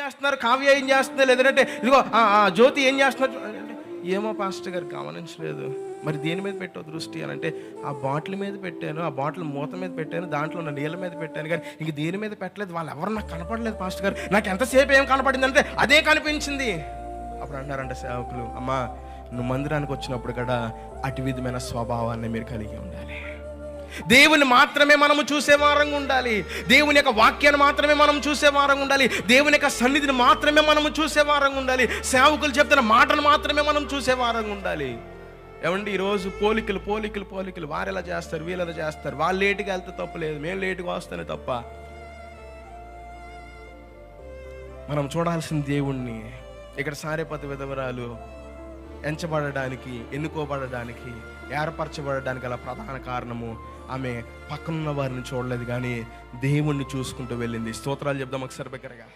చేస్తున్నారు కావ్య ఏం చేస్తుంది లేదంటే ఇదిగో ఆ, జ్యోతి ఏం చేస్తున్నారు ఏమో పాస్టర్ గారు గమనించలేదు. మరి దేని మీద పెట్టావు దృష్టి అని అంటే ఆ బాటిల్ మీద పెట్టాను ఆ బాటిల్ మూత మీద పెట్టాను దాంట్లో ఉన్న నీళ్ళ మీద పెట్టాను కానీ ఇంక దేని మీద పెట్టలేదు వాళ్ళు ఎవరు నాకు కనపడలేదు పాస్టర్ గారు. నాకు ఎంతసేపు ఏం కనపడింది అంటే అదే కనిపించింది. అప్పుడు అన్నారంట సేవకులు అమ్మా నువ్వు మందిరానికి వచ్చినప్పుడు కూడా అటు విధమైన స్వభావాన్ని మీరు కలిగి ఉండాలి. దేవుని మాత్రమే మనము చూసే వారంగా ఉండాలి. దేవుని యొక్క వాక్యాన్ని మాత్రమే మనం చూసే వారంగా ఉండాలి. దేవుని యొక్క సన్నిధిని మాత్రమే మనము చూసే వారంగా ఉండాలి. సేవకులు చెప్తున్న మాటలు మాత్రమే మనం చూసే వారంగా ఉండాలి. ఏమండి ఈరోజు పోలికలు పోలికలు పోలికలు. వారు ఎలా చేస్తారు వీళ్ళు ఎలా చేస్తారు? వాళ్ళు లేటుగా వెళ్తే తప్పలేదు మేము లేటుగా వస్తేనే తప్ప. మనం చూడాల్సిన దేవుణ్ణి ఇక్కడ సారేపతి విధవరాలు ఎంచబడడానికి ఎన్నుకోబడడానికి ఏర్పరచబడడానికి గల ప్రధాన కారణము ఆమె పక్కనున్న వారిని చూడలేదు కానీ దేవుణ్ణి చూసుకుంటూ వెళ్ళింది. స్తోత్రాలు చెప్దాం ఒకసారి దగ్గరగా